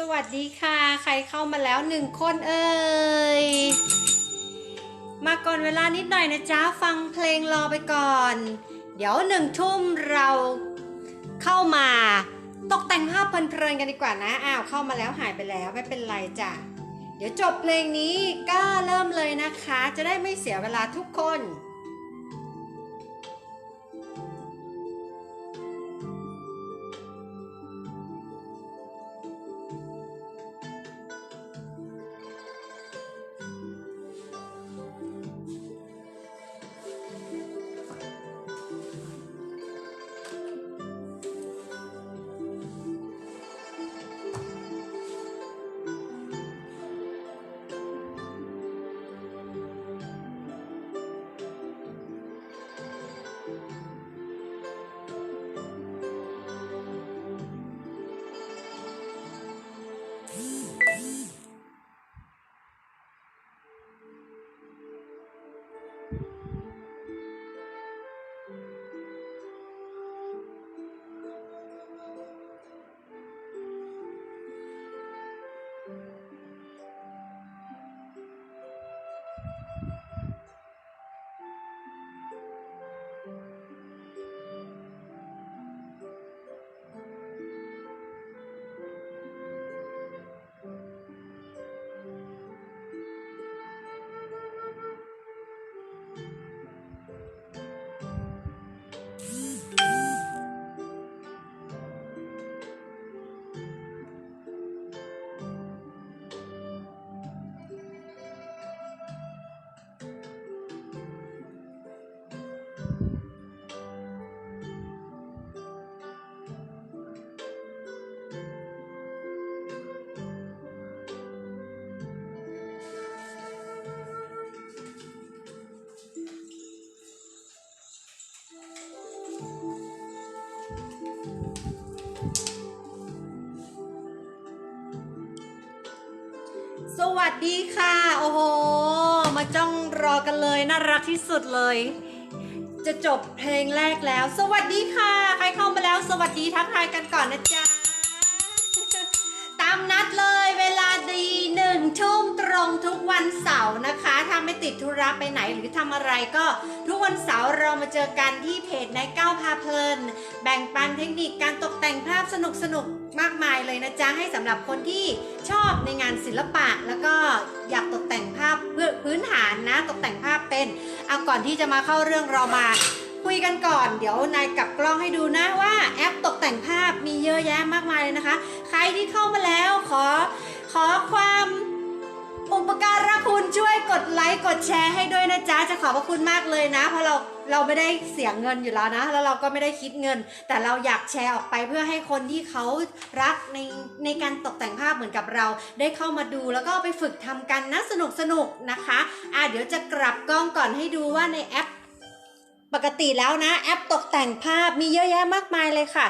สวัสดีค่ะ ใครเข้ามาแล้วหนึ่งคนเอ่ย มาก่อนเวลานิดหน่อยนะจ๊ะ ฟังเพลงรอไปก่อน เดี๋ยวหนึ่งทุ่มเราเข้ามา ตกแต่งภาพเพลินๆกันดีกว่านะ อ้าวเข้ามาแล้วหายไปแล้วไม่เป็นไรจ้ะ เดี๋ยวจบเพลงนี้ก็เริ่มเลยนะคะ จะได้ไม่เสียเวลาทุกคน วัสดีค่ะ โอ้โห มาจ้องรอกันเลย น่ารักที่สุดเลย จะจบเพลงแรกแล้ว สวัสดีค่ะ ใครเข้ามาแล้ว สวัสดีทักทายกันก่อนนะจ๊ะ ตามนัดเลยเวลาดีหนึ่งทุ่มตรงทุกวันเสาร์นะคะ ถ้าไม่ติดธุระไปไหนหรือทำอะไรก็ ทุกวันเสาร์เรามาเจอกันที่เพจนายก้าวพาเพลิน แบ่งปันเทคนิคการตกแต่งภาพสนุกสนุก มากมายเลยนะจ๊ะให้สำหรับคนที่ชอบในงานศิลปะ แล้วก็อยากตกแต่งภาพเพื่อพื้นฐานนะตกแต่งภาพเป็นเอาก่อนที่จะมาเข้าเรื่องเรามาคุยกันก่อนเดี๋ยวนายกลับกล้องให้ดูนะว่าแอปตกแต่งภาพมีเยอะแยะมากมายเลยนะคะ ใครที่เข้ามาแล้วขอขอความอุปการะคุณช่วยกดไลค์กดแชร์ให้ด้วยนะจ๊ะจะขอบพระคุณมากเลยนะเพราะเรา เราไม่ได้เสียเงินอยู่แล้วนะ แล้วเราก็ไม่ได้คิดเงิน แต่เราอยากแชร์ออกไปเพื่อให้คนที่เขารักในในการตกแต่งภาพเหมือนกับเรา ได้เข้ามาดูแล้วก็ไปฝึกทำกันนะสนุกสนุกนะคะอะเดี๋ยวจะกลับกล้องก่อนให้ดูว่าในแอป ปกติแล้วนะ แอปตกแต่งภาพมีเยอะแยะมากมายเลยค่ะ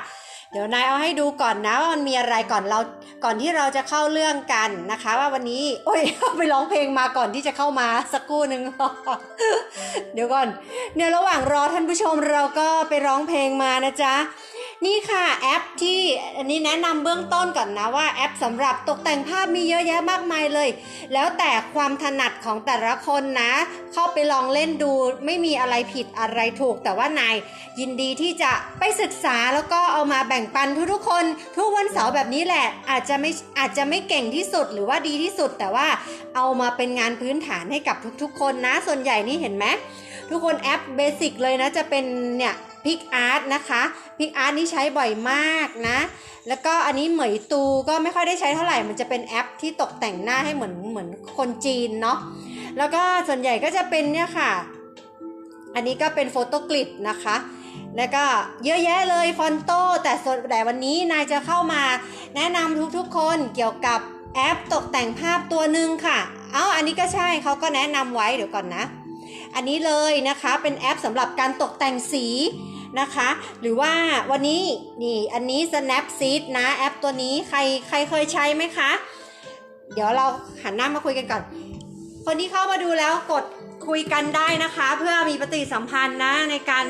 เดี๋ยวนายเอาให้ดูก่อนนะว่ามันมีอะไรก่อนเราก่อนที่เราจะเข้าเรื่องกันนะคะ ว่าวันนี้ โอ้ยไปร้องเพลงมาก่อนที่จะเข้ามาสักกู่หนึ่งเดี๋ยวก่อนเนี่ยระหว่างรอท่านผู้ชมเราก็ไปร้องเพลงมานะจ๊ะ นี่ค่ะแอปที่อันนี้แนะนำเบื้องต้นก่อนนะว่าแอปสำหรับตกแต่งภาพมีเยอะแยะมากมายเลย แล้วแต่ความถนัดของแต่ละคนนะ เข้าไปลองเล่นดูไม่มีอะไรผิดอะไรถูก แต่ว่านายยินดีที่จะไปศึกษาแล้วก็เอามาแบ่งปันทุกๆคน ทุกวันเสาร์แบบนี้แหละ อาจจะไม่อาจจะไม่เก่งที่สุดหรือว่าดีที่สุด แต่ว่าเอามาเป็นงานพื้นฐานให้กับทุกๆ คนนะ ส่วนใหญ่นี่เห็นไหมทุกคนแอปเบสิกเลยนะจะเป็นเนี่ย พิกอาร์ตนะคะพิกอาร์ตนี่ใช้บ่อยมากนะ แล้วก็อันนี้เหมยตูก็ไม่ค่อยได้ใช้เท่าไหร่ มันจะเป็นแอปที่ตกแต่งหน้าให้เหมือนเหมือนคนจีนเนาะ แล้วก็ส่วนใหญ่ก็จะเป็นเนี่ยค่ะ อันนี้ก็เป็นโฟโตกลิดนะคะ แล้วก็เยอะแยะเลยฟอนโต้แต่ส่วนแต่วันนี้นายจะเข้ามาแนะนำทุกๆคนเกี่ยวกับแอปตกแต่งภาพตัวหนึ่งค่ะ เอาอันนี้ก็ใช่เขาก็แนะนำไว้เดี๋ยวก่อนนะ อันนี้เลยนะคะเป็นแอปสำหรับการตกแต่งสี นะคะ หรือว่าวันนี้นี่อันนี้ Snapseed นะแอปตัวนี้ใครใครเคยใช้ไหมคะ เดี๋ยวเราหันหน้ามาคุยกันก่อน คนที่เข้ามาดูแล้วกดคุยกันได้นะคะ เพื่อมีปฏิสัมพันธ์นะในการ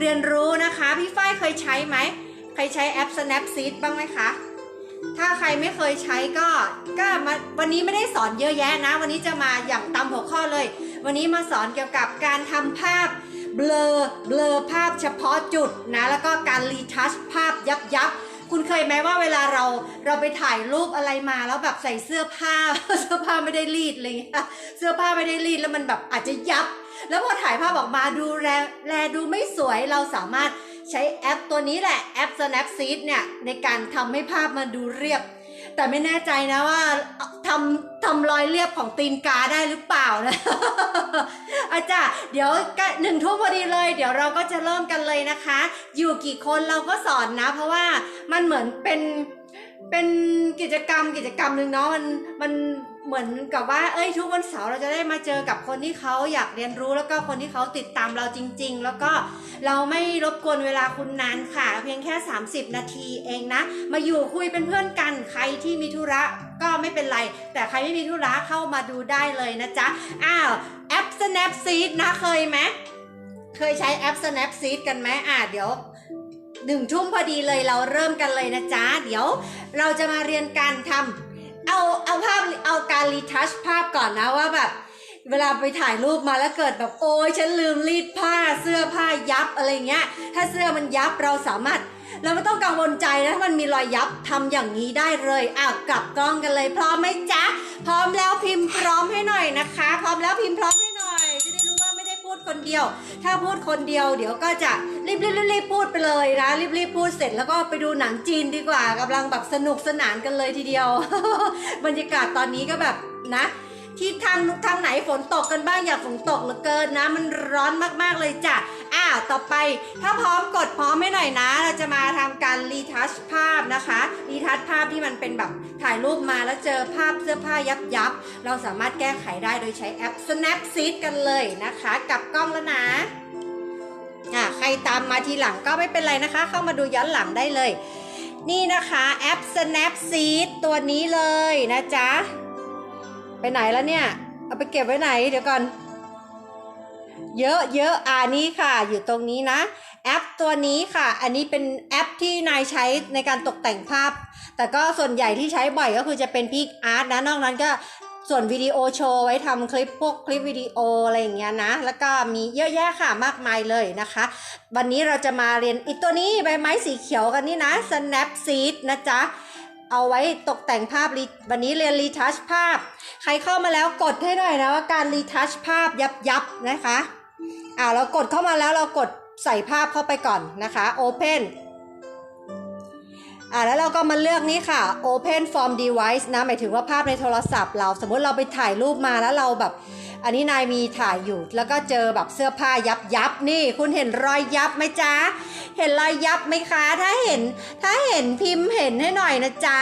เรียนรู้นะคะ พี่ฝ้ายเคยใช้ไหมเคยใช้แอป Snapseed บ้างไหมคะถ้าใครไม่เคยใช้ก็ก็มาวันนี้ไม่ได้สอนเยอะแยะนะ วันนี้จะมาอย่างตามหัวข้อเลย วันนี้มาสอนเกี่ยวกับการทำภาพ เบลอเบลอภาพเฉพาะจุดนะแล้วก็การรีทัชภาพยับยับคุณเคยไหมว่าเวลาเราเราไปถ่ายรูปอะไรมาแล้วแบบใส่เสื้อผ้า เสื้อผ้าไม่ได้รีดอะไรเงี้ยเสื้อผ้าไม่ได้รีดแล้วมันแบบอาจจะยับ แล้วพอถ่ายภาพออกมาดูแลแลดูไม่สวยเราสามารถใช้แอปตัวนี้แหละแอป Snapseed เนี่ยในการทำให้ภาพมันดูเรียบ แต่ไม่แน่ใจนะว่าทำทำรอยเรียบของตีนกาได้หรือเปล่านะอาจารย์เดี๋ยวหนึ่งทุ่มพอดีเลย เดี๋ยวเราก็จะเริ่มกันเลยนะคะ อยู่กี่คนเราก็สอนนะ เพราะว่ามันเหมือนเป็นเป็นกิจกรรมกิจกรรมหนึ่งเนาะมันมัน เหมือนกับว่าเอ้ยทุกวันเสาร์เราจะได้มาเจอกับคนที่เขาอยากเรียนรู้ แล้วก็คนที่เขาติดตามเราจริง ๆ แล้วก็เราไม่รบกวนเวลาคุณนานค่ะ เพียงแค่ 30 นาทีเองนะ มาอยู่คุยเป็นเพื่อนกันใครที่มีธุระก็ไม่เป็นไร แต่ใครไม่มีธุระเข้ามาดูได้เลยนะจ๊ะอ้าวแอป Snapseed นะเคยไหมเคยใช้แอป Snapseed กันไหมอะเดี๋ยวหนึ่งทุ่มพอดีเลยเราเริ่มกันเลยนะจ๊ะเดี๋ยวเราจะมาเรียนการทำ เอาเอาภาพเอาการรีทัชภาพก่อนนะว่าแบบ เวลาไปถ่ายรูปมาแล้วเกิดแบบโอ้ยฉันลืมรีดผ้าเสื้อผ้ายับอะไรเงี้ย ถ้าเสื้อมันยับเราสามารถ เราไม่ต้องกังวลใจนะถ้ามันมีรอยยับทำอย่างนี้ได้เลยอ้าวกลับกล้องกันเลย พร้อมไหมจ๊ะ พร้อมแล้วพิมพ์พร้อมให้หน่อยนะคะ พร้อมแล้วพิมพ์พร้อมให้ คนเดียว ถ้าพูดคนเดียว เดี๋ยวก็จะรีบรีบรีบรีบพูดไปเลยนะรีบรีบพูดเสร็จแล้วก็ไปดูหนังจีนดีกว่ากำลังแบบสนุกสนานกันเลยทีเดียว บรรยากาศตอนนี้ก็แบบนะ ที่ทางทางไหนฝนตกกันบ้างอย่าฝนตกเหลือเกินนะ มันร้อนมากๆเลยจ้ะอ้าวต่อไป ถ้าพร้อมกดพร้อมให้หน่อยนะ เราจะมาทำการรีทัชภาพนะคะรีทัชภาพที่มันเป็นแบบถ่ายรูปมาแล้วเจอภาพเสื้อผ้ายับยับๆเราสามารถแก้ไขได้โดยใช้แอป Snapseed กันเลยนะคะกลับกล้องแล้วนะอะใครตามมาทีหลังก็ไม่เป็นไรนะคะ เข้ามาดูย้อนหลังได้เลย นี่นะคะแอป Snapseed ตัวนี้เลยนะจ๊ะ ไปไหนแล้วเนี่ย เอาไปเก็บไว้ไหนเดี๋ยวก่อน เยอะเยอะอ่านี่ค่ะ อยู่ตรงนี้นะ แอปตัวนี้ค่ะ อันนี้เป็นแอปที่นายใช้ในการตกแต่งภาพ แต่ก็ส่วนใหญ่ที่ใช้บ่อยก็คือจะเป็นพิกอาร์ตนะ นอกนั้นก็ส่วนวิดีโอโชว์ไว้ทำคลิปพวกคลิปวิดีโออะไรอย่างเงี้ยนะ แล้วก็มีเยอะแยะค่ะมากมายเลยนะคะ วันนี้เราจะมาเรียนอีกตัวนี้ใบไม้สีเขียวกันนี่นะ Snapseed นะจ๊ะ เอาไว้ตกแต่งภาพวันนี้เรียนรีทัชภาพ ใครเข้ามาแล้วกดให้หน่อยนะว่าการรีทัชภาพยับยับนะคะอ่าเรากดเข้ามาแล้วเรากดใส่ภาพเข้าไปก่อนนะคะ Open อ่าแล้วเราก็มาเลือกนี้ค่ะ Open from device นะหมายถึงว่าภาพในโทรศัพท์เราสมมติเราไปถ่ายรูปมาแล้วเราแบบ อันนี้นายมีถ่ายอยู่แล้วก็เจอแบบเสื้อผ้ายับยับนี่ คุณเห็นรอยยับไหมจ๊ะ เห็นรอยยับไหมคะ ถ้าเห็นถ้าเห็นพิมพ์เห็นให้หน่อยนะจ๊ะ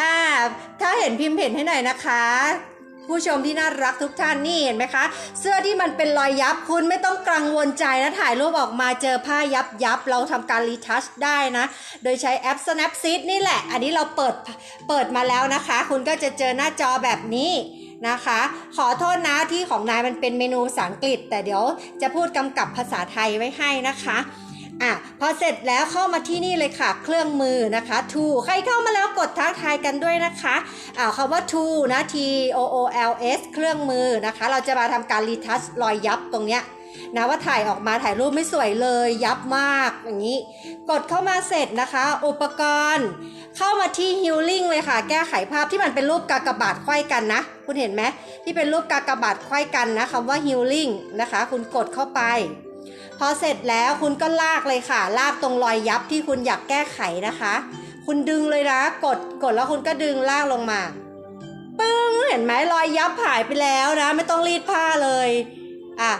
อ่าถ้าเห็นพิมพ์เห็นให้หน่อยนะคะผู้ชมที่น่ารักทุกท่านนี่เห็นไหมคะ เสื้อที่มันเป็นรอยยับคุณไม่ต้องกังวลใจนะถ่ายรูปออกมาเจอผ้ายับยับเราทำการรีทัชได้นะ โดยใช้แอป Snapseed นี่แหละ อันนี้เราเปิดเปิดมาแล้วนะคะ คุณก็จะเจอหน้าจอแบบนี้ นะคะ ขอโทษนะที่ของนายมันเป็นเมนูภาษาอังกฤษ แต่เดี๋ยวจะพูดกำกับภาษาไทยไว้ให้นะคะอะพอเสร็จแล้วเข้ามาที่นี่เลยค่ะ เครื่องมือนะคะ to ใครเข้ามาแล้วกดทักทายกันด้วยนะคะอ่าคำว่า to นะ t o o l s เครื่องมือนะคะ เราจะมาทำการรีทัชรอยยับตรงเนี้ย นะว่าถ่ายออกมาถ่ายรูปไม่สวยเลยยับมากอย่างนี้ กดเข้ามาเสร็จนะคะ อุปกรณ์ เข้ามาที่ healing เลยค่ะ แก้ไขภาพที่มันเป็นรูปกากบาทไขว้กันนะ คุณเห็นไหมที่เป็นรูปกากบาทไขว้กันนะคำว่า healing นะคะ คุณกดเข้าไปพอเสร็จแล้วคุณก็ลากเลยค่ะ ลากตรงรอยยับที่คุณอยากแก้ไขนะคะ คุณดึงเลยนะ กดกดแล้วคุณก็ดึงลากลงมาปึ้งเห็นไหมรอยยับหายไปแล้วนะ ไม่ต้องรีดผ้าเลยอะ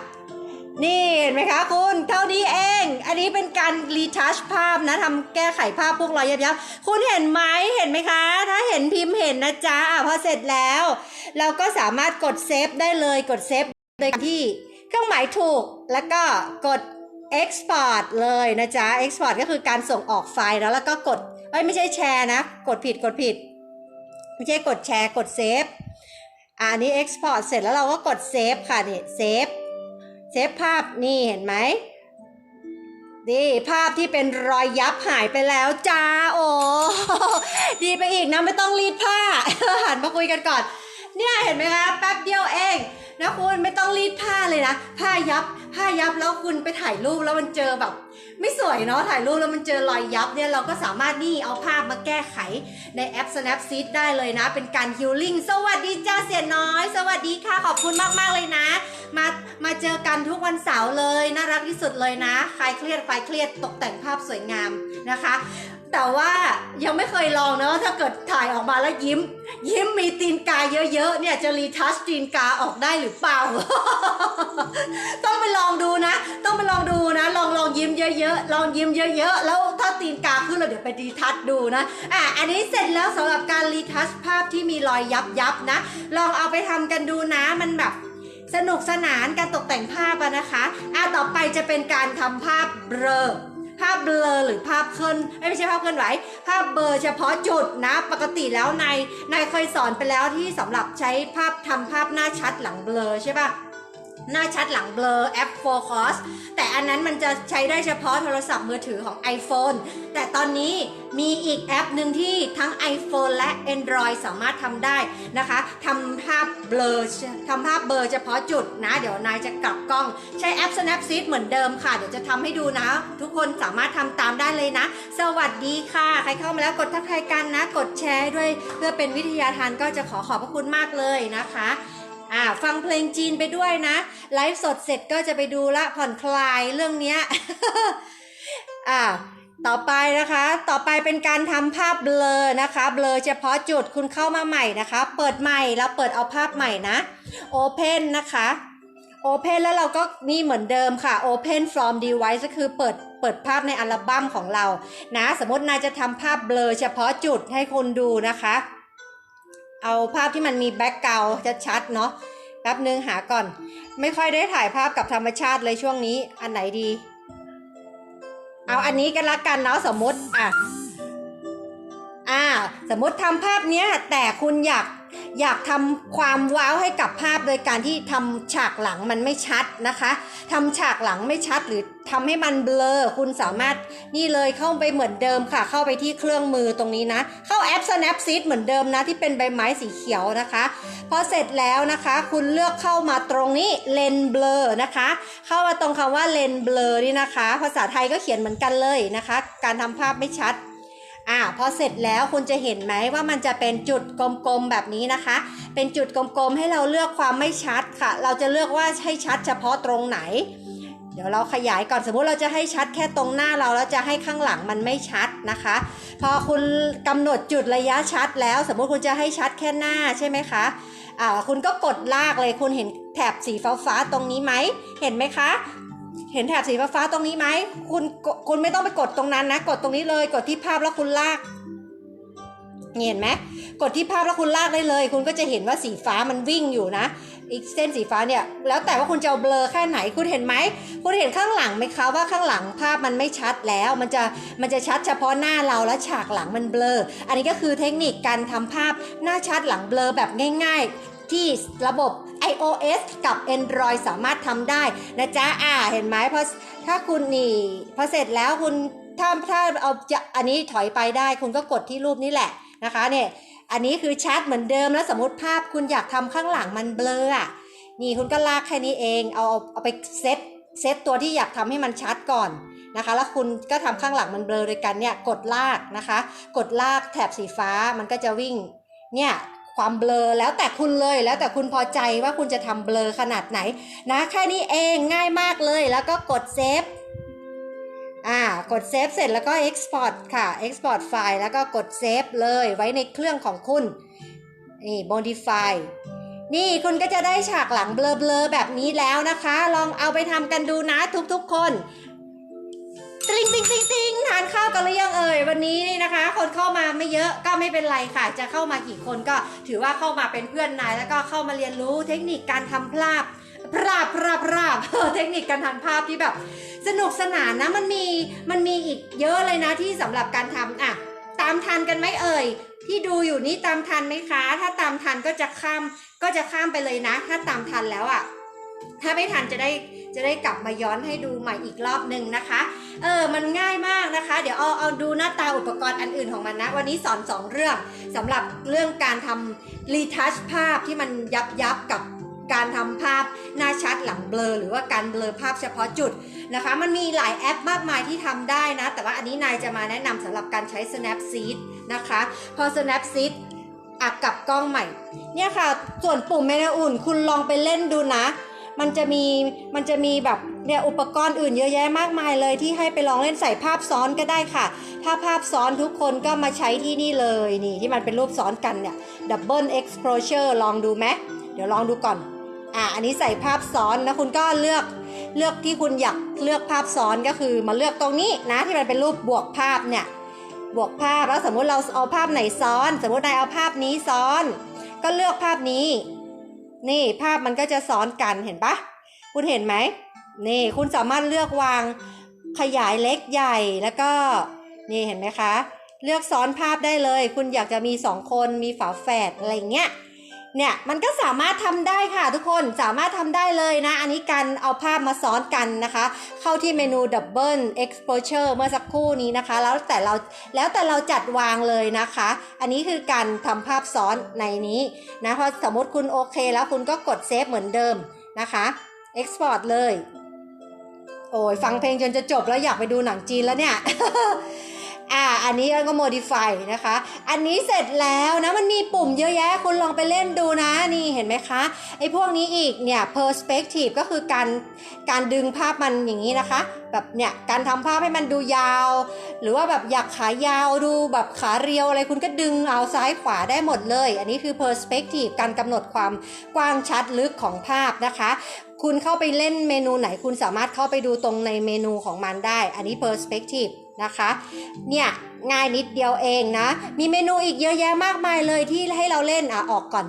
นี่เห็นไหมคะคุณเท่านี้เอง อันนี้เป็นการรีทัชภาพนะทำแก้ไขภาพพวกรอยยับยับคุณเห็นไหมเห็นไหมคะ ถ้าเห็นพิมพ์เห็นนะจ๊ะพอเสร็จแล้ว เราก็สามารถกดเซฟได้เลยกดเซฟโดยที่เครื่องหมายถูกแล้วก็กด export เลยนะจ๊ะ export ก็คือการส่งออกไฟล์แล้วแล้วก็กดเอ้ยไม่ใช่แชร์นะ กดผิดกดผิด ไม่ใช่กดแชร์กดเซฟอันนี้ export เสร็จแล้วเราก็กดเซฟค่ะนี่เซฟ ฟภาพนี่เห็นไหมนี่ภาพที่เป็นรอยยับหายไปแล้วจ้าโอ้ดีไปอีกนะไม่ต้องรีดผ้าหันมาคุยกันก่อน เนี่ยเห็นไหมคะแป๊บเดียวเองนะคุณไม่ต้องรีดผ้าเลยนะ ผ้ายับผ้ายับแล้วคุณไปถ่ายรูปแล้วมันเจอแบบ ไม่สวยเนาะถ่ายรูปแล้วมันเจอรอยยับเนี่ยเราก็สามารถนี่เอาภาพมาแก้ไขในแอป Snapseed ได้เลยนะ เป็นการฮิลลิ่งสวัสดีจ้าเสียน้อย สวัสดีค่ะขอบคุณมากๆเลยนะ มามาเจอกันทุกวันเสาร์เลย น่ารักที่สุดเลยนะ ใครเครียดใครเครียดตกแต่งภาพสวยงามนะคะ แต่ว่ายังไม่เคยลองนะว่าถ้าเกิดถ่ายออกมาแล้วยิ้ม ยิ้มมีตีนกาเยอะๆเนี่ยจะรีทัชตีนกาออกได้หรือเปล่า ต้องไปลองดูนะ ต้องไปลองดูนะ ลองลองยิ้มเยอะๆลองยิ้มเยอะๆแล้วถ้าตีนกาขึ้นเราเดี๋ยวไปรีทัชดูนะอะอันนี้เสร็จแล้วสำหรับการรีทัชภาพที่มีรอยยับยับๆนะ ลองเอาไปทำกันดูนะมันแบบสนุกสนานการตกแต่งภาพนะคะอะต่อไปจะเป็นการทำภาพเบลอ ภาพเบลอหรือภาพเคลื่อนไม่ใช่ภาพเคลื่อนไหว ภาพเบลอเฉพาะจุดนะ ปกติแล้วนายนายเคยสอนไปแล้วที่สำหรับใช้ภาพทำภาพหน้าชัดหลังเบลอใช่ปะหน้าชัดหลังเบลอแอป Focus แต่อันนั้นมันจะใช้ได้เฉพาะโทรศัพท์มือถือของ iPhone แต่ตอนนี้ มีอีกแอปหนึ่งที่ทั้ง iPhone และ Android สามารถทำได้นะคะทำภาพเบลอทำภาพเบลอเฉพาะจุดนะ เดี๋ยวนายจะกลับกล้อง ใช้แอป Snapseed เหมือนเดิมค่ะ เดี๋ยวจะทำให้ดูนะ ทุกคนสามารถทำตามได้เลยนะ สวัสดีค่ะ ใครเข้ามาแล้วกดทักทายกันนะ กดแชร์ด้วย เพื่อเป็นวิทยาทานก็จะขอขอบพระคุณมากเลยนะคะอ่าฟังเพลงจีนไปด้วยนะ ไลฟ์สดเสร็จก็จะไปดูละผ่อนคลายเรื่องเนี้ยอ่า ต่อไปนะคะ ต่อไปเป็นการทำภาพเบลอนะคะ เบลอเฉพาะจุดคุณเข้ามาใหม่นะคะ เปิดใหม่แล้วเปิดเอาภาพใหม่นะ Open นะคะ Open แล้วเราก็นี่เหมือนเดิมค่ะ Open from device ก็คือเปิดเปิดภาพในอัลบั้มของเรา นะ สมมตินายจะทำภาพเบลอเฉพาะจุดให้คุณดูนะคะ เอาภาพที่มันมีแบ็กกราวด์ชัดๆเนาะแป๊บนึงหาก่อน ไม่ค่อยได้ถ่ายภาพกับธรรมชาติเลยช่วงนี้ อันไหนดี เอาอันนี้กันละกันเนาะสมมติอะอ่าสมมติทำภาพเนี้ยแต่คุณอยาก อยากทำความว้าวให้กับภาพโดยการที่ทำฉากหลังมันไม่ชัดนะคะทำฉากหลังไม่ชัดหรือทำให้มันเบลอ คุณสามารถนี่เลยเข้าไปเหมือนเดิมค่ะ เข้าไปที่เครื่องมือตรงนี้นะ เข้าแอป Snapseed เหมือนเดิมนะ ที่เป็นใบไม้สีเขียวนะคะ พอเสร็จแล้วนะคะ คุณเลือกเข้ามาตรงนี้เลนเบลอนะคะ เข้ามาตรงคำว่าเลนเบลอนี่นะคะ ภาษาไทยก็เขียนเหมือนกันเลยนะคะ การทำภาพไม่ชัด อ่าพอเสร็จแล้วคุณจะเห็นไหมว่ามันจะเป็นจุดกลมๆแบบนี้นะคะ เป็นจุดกลมๆให้เราเลือกความไม่ชัดค่ะ เราจะเลือกว่าให้ชัดเฉพาะตรงไหน เดี๋ยวเราขยายก่อนสมมุติเราจะให้ชัดแค่ตรงหน้าเราแล้วจะให้ข้างหลังมันไม่ชัดนะคะ พอคุณกำหนดจุดระยะชัดแล้ว สมมุติคุณจะให้ชัดแค่หน้าใช่ไหมคะอ่าคุณก็กดลากเลยคุณเห็นแถบสีฟ้าๆตรงนี้ไหมเห็นไหมคะ เห็นแถบสีฟ้าตรงนี้ไหม คุณคุณไม่ต้องไปกดตรงนั้นนะ กดตรงนี้เลย กดที่ภาพแล้วคุณลากนี่เห็นไหมกดที่ภาพแล้วคุณลากได้เลย คุณก็จะเห็นว่าสีฟ้ามันวิ่งอยู่นะ อีกเส้นสีฟ้าเนี่ย แล้วแต่ว่าคุณจะเอาเบลอแค่ไหน คุณเห็นไหม คุณเห็นข้างหลังไหมคะว่าข้างหลังภาพมันไม่ชัดแล้ว มันจะ มันจะชัดเฉพาะหน้าเราแล้วฉากหลังมันเบลอ อันนี้ก็คือเทคนิคการทำภาพหน้าชัดหลังเบลอแบบง่าย ๆ ที่ระบบ iOS กับ Android สามารถทำได้นะจ๊ะอ่าเห็นไหมพอถ้าคุณนี่พอเสร็จแล้วคุณถ้าถ้าเอาจะอันนี้ถอยไปได้ คุณก็กดที่รูปนี้แหละนะคะเนี่ยอันนี้คือชัดเหมือนเดิมแล้วสมมติภาพคุณอยากทำข้างหลังมันเบลออะนี่คุณก็ลากแค่นี้เองเอาเอาเอาไปเซตเซตตัวที่อยากทำให้มันชัดก่อนนะคะ แล้วคุณก็ทำข้างหลังมันเบลอโดยกันเนี่ยกดลากนะคะ กดลากแถบสีฟ้ามันก็จะวิ่งเนี่ย ความเบลอแล้วแต่คุณเลยแล้วแต่คุณพอใจว่าคุณจะทำเบลอขนาดไหนนะแค่นี้เองง่ายมากเลยแล้วก็กดเซฟอ่ากดเซฟเสร็จแล้วก็ Export ค่ะ Export ไฟล์แล้วก็กดเซฟเลยไว้ในเครื่องของคุณ นี่ Modify นี่คุณก็จะได้ฉากหลังเบลอๆแบบนี้แล้วนะคะ ลองเอาไปทำกันดูนะทุกๆคน ติงติงติงติงทานข้าวกันหรือยังเอ่ยวันนี้นี่นะคะ คนเข้ามาไม่เยอะก็ไม่เป็นไรค่ะ จะเข้ามากี่คนก็ถือว่าเข้ามาเป็นเพื่อนนาย แล้วก็เข้ามาเรียนรู้เทคนิคการทำภาพภาพภาพภาพเทคนิคการทำภาพที่แบบ สนุกสนานนะมันมีมันมีอีกเยอะเลยนะที่สำหรับการทำอะตามทันกันไหมเอ่ยที่ดูอยู่นี่ตามทันไหมคะ ถ้าตามทันก็จะข้ามก็จะข้ามไปเลยนะ ถ้าตามทันแล้วอะ ถ้าไม่ทันจะได้จะได้กลับมาย้อนให้ดูใหม่อีกรอบหนึ่งนะคะ เออ มันง่ายมากนะคะ เดี๋ยวเอาเอาดูหน้าตาอุปกรณ์อันอื่นของมันนะ วันนี้สอนสองเรื่องสำหรับเรื่องการทำรีทัชภาพที่มันยับยับกับการทำภาพหน้าชัดหลังเบลอ หรือว่าการเบลอภาพเฉพาะจุดนะคะ มันมีหลายแอปมากมายที่ทำได้นะ แต่ว่าอันนี้นายจะมาแนะนำสำหรับการใช้ Snapseed นะคะ พอ Snapseed อักกับกล้องใหม่ เนี่ยค่ะ ส่วนปุ่มเมนูอุ่น คุณลองไปเล่นดูนะ มันจะมีมันจะมีแบบเนี่ยอุปกรณ์อื่นเยอะแยะมากมายเลยที่ให้ไปลองเล่นใส่ภาพซ้อนก็ได้ค่ะ ถ้าภาพซ้อนทุกคนก็มาใช้ที่นี่เลยนี่ที่มันเป็นรูปซ้อนกันเนี่ย Double Exposure ลองดูไหมเดี๋ยวลองดูก่อน อะอันนี้ใส่ภาพซ้อนนะคุณก็เลือกเลือกที่คุณอยากเลือกภาพซ้อนก็คือมาเลือกตรงนี้นะที่มันเป็นรูปบวกภาพเนี่ยบวกภาพแล้วสมมุติเราเอาภาพไหนซ้อน สมมตินายเอาภาพนี้ซ้อน ก็เลือกภาพนี้ นี่ภาพมันก็จะซ้อนกันเห็นปะคุณเห็นไหมนี่คุณสามารถเลือกวางขยายเล็กใหญ่แล้วก็นี่เห็นไหมคะ เลือกซ้อนภาพได้เลย คุณอยากจะมีสองคนมีฝาแฝดอะไรเงี้ย เนี่ยมันก็สามารถทำได้ค่ะทุกคนสามารถทำได้เลยนะ อันนี้การเอาภาพมาซ้อนกันนะคะ เข้าที่เมนู Double Exposure เมื่อสักครู่นี้นะคะ แล้วแต่เราแล้วแต่เราจัดวางเลยนะคะ อันนี้คือการทำภาพซ้อนในนี้นะพอสมมติคุณโอเคแล้วคุณก็กดเซฟเหมือนเดิมนะคะ Export เลย โอ้ยฟังเพลงจนจะจบแล้วอยากไปดูหนังจีนแล้วเนี่ย อ่า อันนี้ก็ modify นะคะ อันนี้เสร็จแล้วนะ มันมีปุ่มเยอะแยะ คุณลองไปเล่นดูนะ นี่เห็นไหมคะ ไอ้พวกนี้อีกเนี่ย perspective ก็คือการ การดึงภาพมันอย่างนี้นะคะ แบบเนี่ย การทำภาพให้มันดูยาว หรือว่าแบบอยากขายาวดูแบบขาเรียวอะไร คุณก็ดึงเอาซ้ายขวาได้หมดเลย อันนี้คือ perspective การกำหนดความกว้างชัดลึกของภาพนะคะ คุณเข้าไปเล่นเมนูไหนคุณสามารถเข้าไปดูตรงในเมนูของมันได้ อันนี้ perspective นะคะ เนี่ยง่ายนิดเดียวเองนะ มีเมนูอีกเยอะแยะมากมายเลยที่ให้เราเล่นอะออกก่อน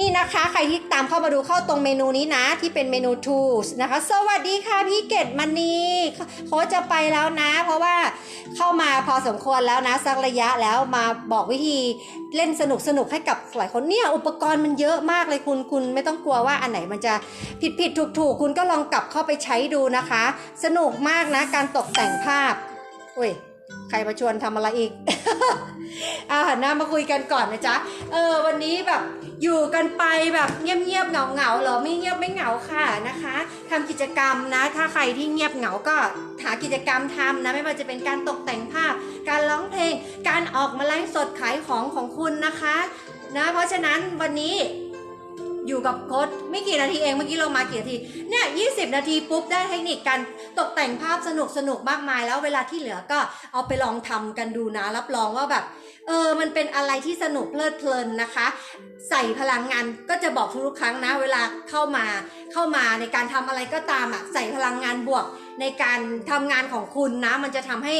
นี่นะคะใครที่ตามเข้ามาดูเข้าตรงเมนูนี้นะที่เป็นเมนู tools นะคะ สวัสดีค่ะพี่เกดมณีโค้ชจะไปแล้วนะ เพราะว่าเข้ามาพอสมควรแล้วนะสักระยะแล้วมาบอกวิธีเล่นสนุกสนุกให้กับหลายคนเนี่ยอุปกรณ์มันเยอะมากเลยคุณคุณไม่ต้องกลัวว่าอันไหนมันจะผิดผิดถูกถูกคุณก็ลองกลับเข้าไปใช้ดูนะคะ สนุกมากนะการตกแต่งภาพอุ้ย ใครมาชวนทำอะไรอีกอาหันหน้ามาคุยกันก่อนนะจ๊ะ เออ วันนี้แบบอยู่กันไปแบบเงียบๆเหงาๆเหรอไม่เงียบไม่เหงาค่ะนะคะทำกิจกรรมนะ ถ้าใครที่เงียบเหงาก็หากิจกรรมทำนะ ไม่ว่าจะเป็นการตกแต่งภาพ การร้องเพลง การออกมาไลฟ์สดขายของของคุณนะคะ นะ เพราะฉะนั้นวันนี้ อยู่กับโค้ดไม่กี่นาทีเองเมื่อกี้เรามากี่นาทีเนี่ย20นาทีปุ๊บได้เทคนิคการตกแต่งภาพสนุกสนุกมากมาย แล้วเวลาที่เหลือก็เอาไปลองทำกันดูนะรับรองว่าแบบเออมันเป็นอะไรที่สนุกเพลิดเพลินนะคะ ใส่พลังงานก็จะบอกทุกครั้งนะ เวลาเข้ามาเข้ามาในการทำอะไรก็ตามอะใส่พลังงานบวกในการทำงานของคุณนะ มันจะทำให้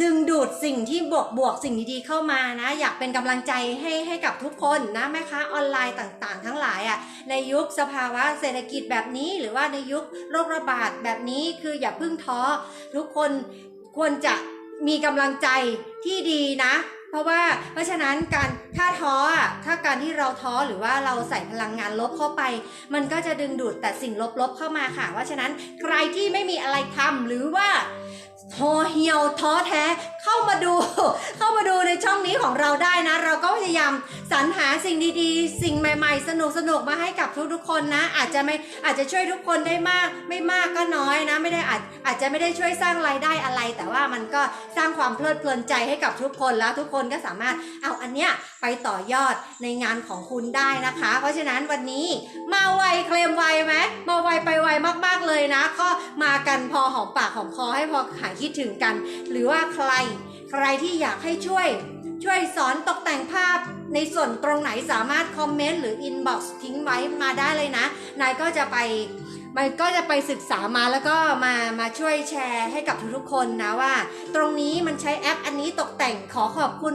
ดึงดูดสิ่งที่บวกบวกสิ่งดีๆเข้ามานะ อยากเป็นกำลังใจให้ให้กับทุกคนนะแม่ค้าออนไลน์ต่างๆ ทั้งหลายอะ่ะในยุคสภาวะเศรษฐกิจแบบนี้ หรือว่าในยุคโรคระบาดแบบนี้คืออย่าเพิ่งท้อ ทุกคนควรจะมีกำลังใจที่ดีนะ เพราะว่าเพราะฉะนั้นการถ้าท้ออะถ้าการที่เราท้อหรือว่าเราใส่พลังงานลบเข้าไป มันก็จะดึงดูดแต่สิ่งลบๆเข้ามาค่ะ เพราะฉะนั้นใครที่ไม่มีอะไรทำหรือว่าโทเหี่ยวท้อแท้เข้ามาดู เข้ามาดูในช่องนี้ของเราได้นะ เราก็พยายามสรรหาสิ่งดีๆ สิ่งใหม่ๆ สนุกๆมาให้กับทุกๆคนนะ อาจจะไม่อาจจะช่วยทุกคนได้มาก ไม่มากก็น้อยนะ ไม่ได้อาจอาจจะไม่ได้ช่วยสร้างรายได้อะไร แต่ว่ามันก็สร้างความเพลิดเพลินใจให้กับทุกคนแล้วทุกคนก็สามารถเอาอันเนี้ยไปต่อยอดในงานของคุณได้นะคะ เพราะฉะนั้นวันนี้มาไวเคลมไวไหมมาไวไปไวมากๆเลยนะ ก็มากันพอหอมปากหอมคอให้พอหายคิดถึงกัน หรือว่าใครใครที่อยากให้ช่วยช่วยสอนตกแต่งภาพในส่วนตรงไหนสามารถคอมเมนต์หรืออินบ็อกซ์ทิ้งไว้มาได้เลยนะ นายก็จะไป มันก็จะไปศึกษามาแล้วก็มามาช่วยแชร์ให้กับทุกๆคนนะว่า ตรงนี้มันใช้แอปอันนี้ตกแต่งขอขอบคุณ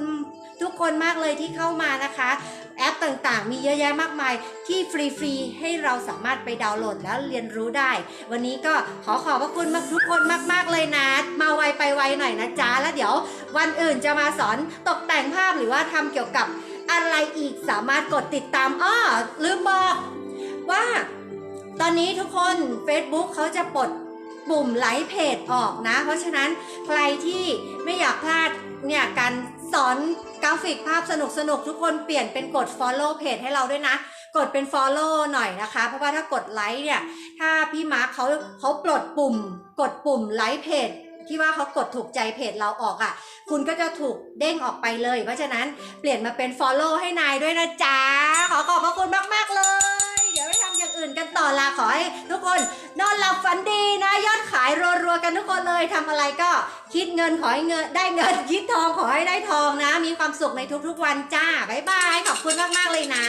ทุกคนมากเลยที่เข้ามานะคะ แอปต่างๆ มีเยอะแยะมากมายที่ฟรีๆ ให้เราสามารถไปดาวน์โหลดแล้วเรียนรู้ได้ วันนี้ก็ขอขอบพระคุณมากทุกคนมากๆเลยนะ มาไวไปไวหน่อยนะจ๊ะ แล้วเดี๋ยววันอื่นจะมาสอนตกแต่งภาพหรือว่าทำเกี่ยวกับอะไรอีกสามารถกดติดตามอ้อลืมบอกว่า ตอนนี้ทุกคน Facebook เขาจะปลดปุ่มไลค์เพจออกนะ เพราะฉะนั้นใครที่ไม่อยากพลาดเนี่ยการสอนกราฟิกภาพสนุกสนุกทุกคนเปลี่ยนเป็นกด follow เพจให้เราด้วยนะ กดเป็น follow หน่อยนะคะ เพราะว่าถ้ากดไลค์เนี่ย ถ้าพี่มาร์คเขาเขาปลดปุ่ม กดปุ่มไลค์เพจที่ว่าเขากดถูกใจเพจเราออกอะ คุณก็จะถูกเด้งออกไปเลย เพราะฉะนั้นเปลี่ยนมาเป็น follow ให้นายด้วยนะจ๊ะ ขอขอบพระคุณมาก ๆ เลยเดี๋ย อื่นกันต่อละขอให้ทุกคนนอนหลับฝันดีนะยอดขายรัวๆกันทุกคนเลยทำอะไรก็คิดเงินขอให้เงินได้เงินคิดทองขอให้ได้ทองนะ มีความสุขในทุกๆวันจ้าบ๊ายบายขอบคุณมากๆเลยนะ